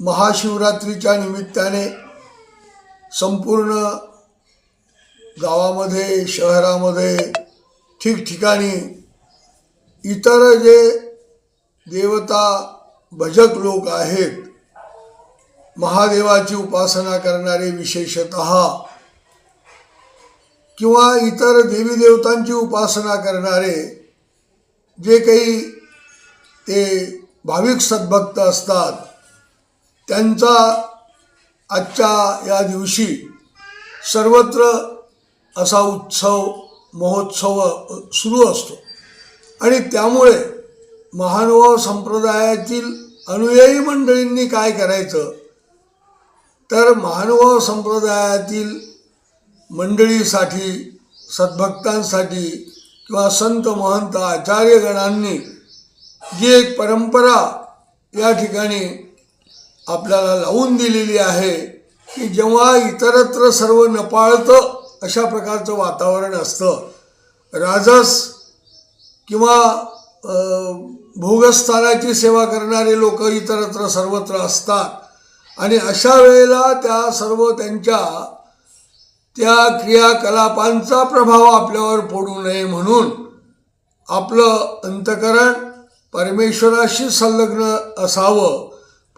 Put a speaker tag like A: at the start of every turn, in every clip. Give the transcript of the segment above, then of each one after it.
A: महाशिवरात्रीच्या निमित्ताने संपूर्ण गावामध्ये शहरामध्ये ठिकठिकाणी इतर जे देवता भजक लोक आहेत महादेवाची उपासना करणारे विशेषत किंवा इतर देवी देवतांची उपासना करणारे जे काही ते भाविक सद्भक्त असतात त्यांचा आजच्या या दिवशी सर्वत्र असा उत्सव महोत्सव सुरू असतो. आणि त्यामुळे महानुभाव संप्रदायातील अनुयायी मंडळींनी काय करायचं? तर महानुभाव संप्रदायातील मंडळीसाठी सद्भक्तांसाठी किंवा संत महंत आचार्यगणांनी जी एक परंपरा या ठिकाणी आपल्याला लावून दिलेली आहे की जेव्हा इतरत्र सर्व नपाळतं अशा प्रकारचं वातावरण असतं. राजस किंवा भोगस्थानाची सेवा करणारे लोक इतरत्र सर्वत्र असतात. आणि अशा वेळेला त्या सर्व त्यांच्या त्या क्रियाकलापांचा प्रभाव आपल्यावर पडू नये म्हणून आपलं अंतकरण परमेश्वराशी संलग्न असावं.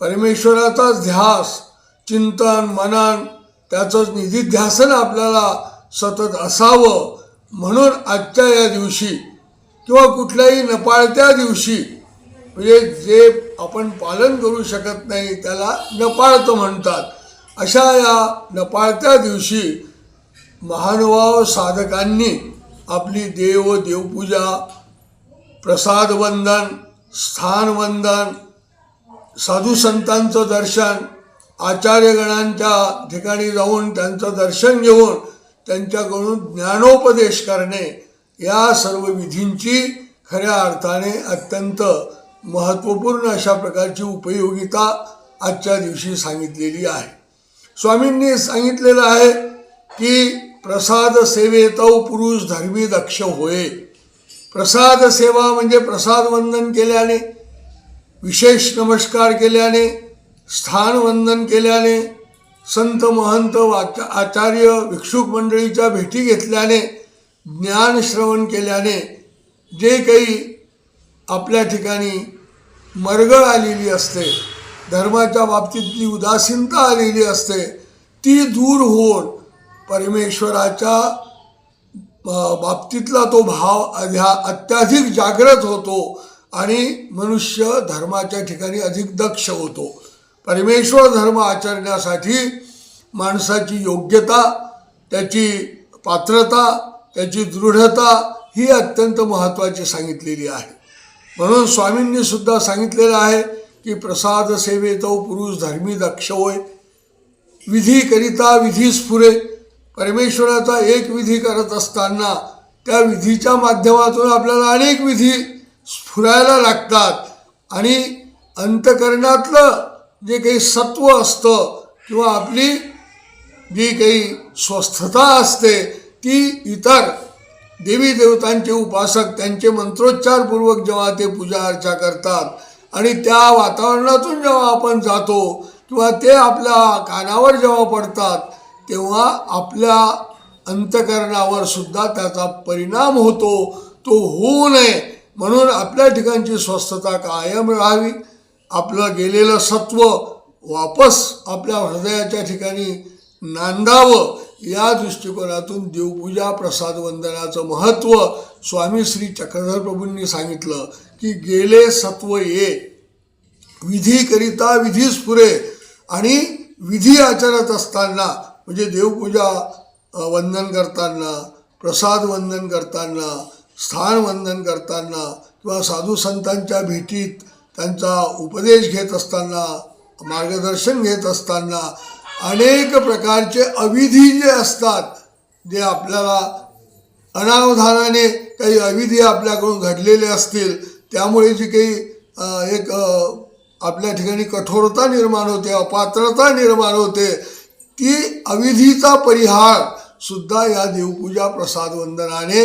A: परमेश्वराचा ध्यास चिंतन मनन त्याचं निधीध्यासन आपल्याला सतत असावं म्हणून आजच्या या दिवशी किंवा कुठल्याही नपाळत्या दिवशी म्हणजे जे आपण पालन करू शकत नाही त्याला नपाळतं म्हणतात. अशा या नपाळत्या दिवशी महानुभाव साधकांनी आपली देव देवपूजा प्रसादवंदन स्थानवंदन साधू संतांचं दर्शन आचार्यगणांच्या ठिकाणी जाऊन त्यांचं दर्शन घेऊन त्यांच्याकडून ज्ञानोपदेश करणे या सर्व विधींची खऱ्या अर्थाने अत्यंत महत्त्वपूर्ण अशा प्रकारची उपयोगिता आजच्या दिवशी सांगितलेली आहे. स्वामींनी सांगितलेलं आहे की प्रसाद सेवेत पुरुष धर्मी दक्ष होय. प्रसाद सेवा म्हणजे प्रसाद वंदन केल्याने विशेष नमस्कार केल्याने स्थानवंदन केल्याने संत महंत वाचा आचार्य भिक्षुक मंडळीच्या भेटी घेतल्याने ज्ञान श्रवण केल्याने जे काही आपल्या ठिकाणी मरगळ आलेली असते धर्माच्या बाबतीतली उदासीनता आलेली असते ती दूर होऊन परमेश्वराच्या बाबतीतला तो भाव अध्या अत्याधिक जागृत होतो आणि मनुष्य धर्माच्या ठिकाणी अधिक दक्ष होतो. परमेश्वर धर्म आचरण्यासाठी माणसाची योग्यता त्याची पात्रता त्याची दृढता ही अत्यंत महत्त्वाची सांगितलेली आहे. म्हणून स्वामींनी सुद्धा सांगितलेलं आहे की प्रसाद सेवेतो पुरुष धर्मी दक्ष होय. विधीकरिता विधी स्फुरे परमेश्वराचा एक विधी करत असताना त्या विधीच्या माध्यमातून आपल्याला अनेक विधी स्फुरायला लागतात. आणि अंतकरणातलं जे काही सत्व असतं किंवा आपली जी काही स्वस्थता असते ती इतर देवी देवतांचे उपासक त्यांचे मंत्रोच्चारपूर्वक जेव्हा ते पूजा अर्चा करतात आणि त्या वातावरणातून जेव्हा आपण जातो किंवा ते आपल्या कानावर जेव्हा पडतात तेव्हा आपल्या अंतकरणावर सुद्धा त्याचा परिणाम होतो. तो होऊ नये. म्हणून आपल्या ठिकाणची स्वस्थता कायम राहावी. आपलं गेलेलं सत्व वापस आपल्या हृदयाच्या ठिकाणी नांदावं. या दृष्टिकोनातून देवपूजा प्रसाद वंदनाचं महत्त्व स्वामी श्री चक्रधर प्रभूंनी सांगितलं की गेले सत्व ये. विधीकरिता विधी स्फुरे आणि विधी आचरत असताना म्हणजे देवपूजा वंदन करताना प्रसाद वंदन करताना स्थान वंदन करताना किंवा साधू संतांच्या भेटीत त्यांचा उपदेश घेत असताना मार्गदर्शन घेत असताना अनेक प्रकारचे अविधी जे असतात जे आपल्याला अनावधानाने काही अविधी आपल्याकडून घडलेले असतील त्यामुळे जी काही एक आपल्या ठिकाणी कठोरता निर्माण होते अपात्रता निर्माण होते ती अविधीचा परिहार सुद्धा या देवपूजा प्रसाद वंदनाने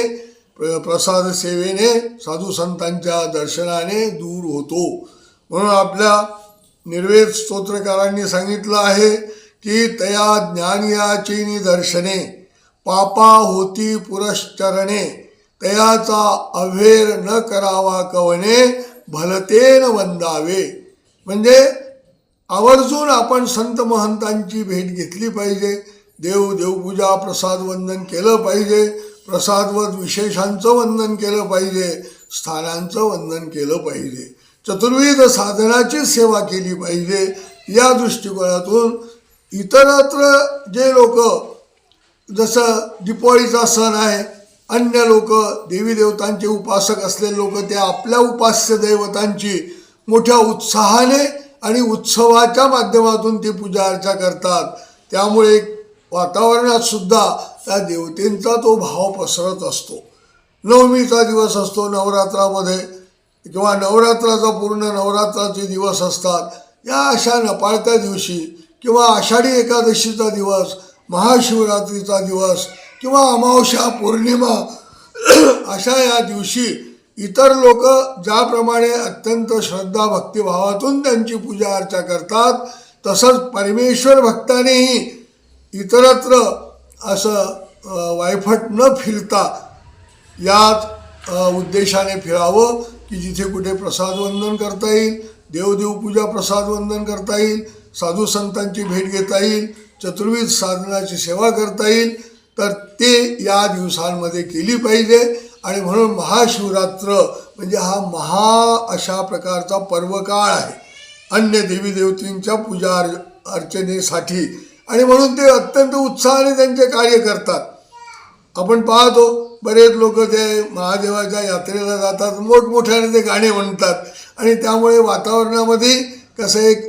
A: प्र- प्रसाद सेवेने साधू संतांच्या दर्शनाने दूर होतो. म्हणून आपल्या निर्वेद स्तोत्रकारांनी सांगितलं आहे की तया ज्ञानियाची निदर्शने पापा होती पुरश्चरणे तयाचा अभेर न करावा कवने भलतेन वंदावे. म्हणजे आवर्जून आपण संत महंतांची भेट घेतली पाहिजे. देव देवपूजा प्रसाद वंदन केलं पाहिजे. प्रसादवत विशेषांचं वंदन केलं पाहिजे स्थानांचं वंदन केलं पाहिजे. चतुर्विध साधनाची सेवा केली पाहिजे या दृष्टिकोनातून इतरत्र जे लोक जसं दिपाळीचा सण आहे अन्य लोक देवी देवतांचे उपासक असलेले लोक ते आपल्या उपास्य दैवतांची मोठ्या उत्साहाने आणि उत्सवाच्या माध्यमातून ती पूजा अर्चा करतात. त्यामुळे वातावरणात सुद्धा त्या देवतेंचा तो भाव पसरत असतो. नवमीचा दिवस असतो नवरात्रामध्ये किंवा नवरात्राचा पूर्ण नवरात्राचे दिवस असतात. या अशा नपाळत्या दिवशी किंवा आषाढी एकादशीचा दिवस महाशिवरात्रीचा दिवस किंवा अमावस्या पौर्णिमा अशा या दिवशी इतर लोक ज्याप्रमाणे अत्यंत श्रद्धा भक्तिभावातून त्यांची पूजा अर्चा करतात तसंच परमेश्वर भक्तानेही इतरत्र असं वायफट न फिरता याच उद्देशाने फिरावं की जिथे कुठे प्रसाद वंदन करता येईल देवदेवपूजा प्रसाद वंदन करता येईल साधू संतांची भेट घेता येईल चतुर्विध साधनाची सेवा करता येईल तर ते या दिवसांमध्ये केली पाहिजे. आणि म्हणून महाशिवरात्र म्हणजे हा महा अशा प्रकारचा पर्वकाळ आहे. अन्य देवी देवतींच्या पूजा अर् अर्चनेसाठी आणि म्हणून ते अत्यंत उत्साहाने त्यांचे कार्य करतात. आपण पाहतो बरेच लोक ते महादेवाच्या यात्रेला जातात मोठमोठ्याने ते गाणे म्हणतात. आणि त्यामुळे वातावरणामध्ये कसं एक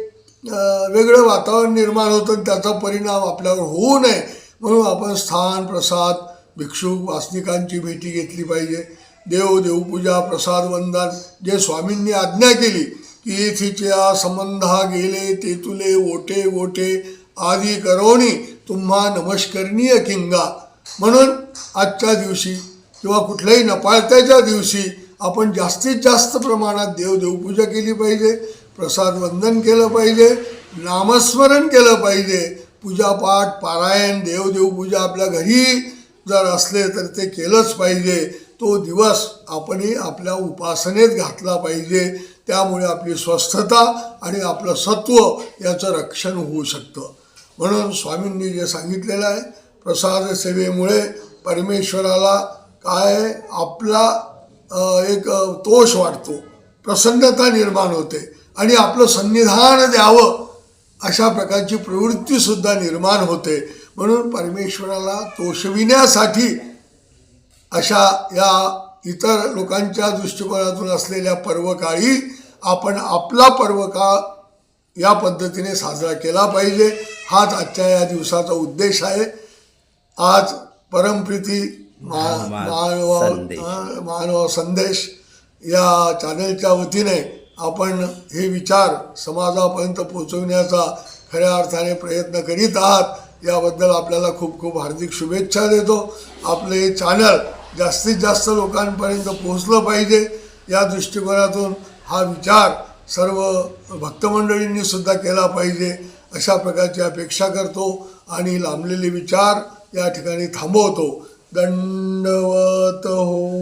A: वेगळं वातावरण निर्माण होतं आणि त्याचा परिणाम आपल्यावर होऊ नये. म्हणून आपण स्थान प्रसाद भिक्षुक वासनिकांची भेटी घेतली पाहिजे. देव देवपूजा प्रसाद वंदन. जे स्वामींनी आज्ञा केली की तिच्या संबंधा गेले तेतुले ओटे ओटे आदी करोनी तुम्हा नमस्करणीय किंगा. म्हणून आजच्या दिवशी किंवा कुठल्याही नपाळत्याच्या दिवशी आपण जास्तीत जास्त प्रमाणात देव देवपूजा केली पाहिजे प्रसाद वंदन केलं पाहिजे नामस्मरण केलं पाहिजे. पूजापाठ पारायण देवदेवपूजा आपल्या घरी जर असले तर ते केलंच पाहिजे. तो दिवस आपणही आपल्या उपासनेत घातला पाहिजे. त्यामुळे आपली स्वस्थता आणि आपलं सत्व याचं रक्षण होऊ शकतं. म्हणून स्वामींनी जे सांगितलेलं आहे प्रसाद सेवेमुळे परमेश्वराला काय आपला एक तोष वाटतो प्रसन्नता निर्माण होते आणि आपलं संनिधान द्यावं अशा प्रकारची प्रवृत्तीसुद्धा निर्माण होते. म्हणून परमेश्वराला तोषविण्यासाठी अशा या इतर लोकांच्या दृष्टिकोनातून असलेल्या पर्वकाळी आपण आपला पर्वकाळ या पद्धतीने साजरा केला पाहिजे. हाच आजच्या या दिवसाचा उद्देश आहे. आज परमप्रीती मा मानव मानव संदेश या चॅनलच्या वतीने आपण हे विचार समाजापर्यंत पोहोचवण्याचा खऱ्या अर्थाने प्रयत्न करीत आहात. याबद्दल आपल्याला खूप खूप हार्दिक शुभेच्छा देतो. आपलं हे चॅनल जास्तीत जास्त लोकांपर्यंत पोहोचलं पाहिजे. या दृष्टिकोनातून हा विचार सर्व भक्तमंडळींनी सुद्धा केला पाहिजे अशा प्रकारची अपेक्षा करतो आणि लांबलेले विचार या ठिकाणी थांबवतो. दंडवत हो.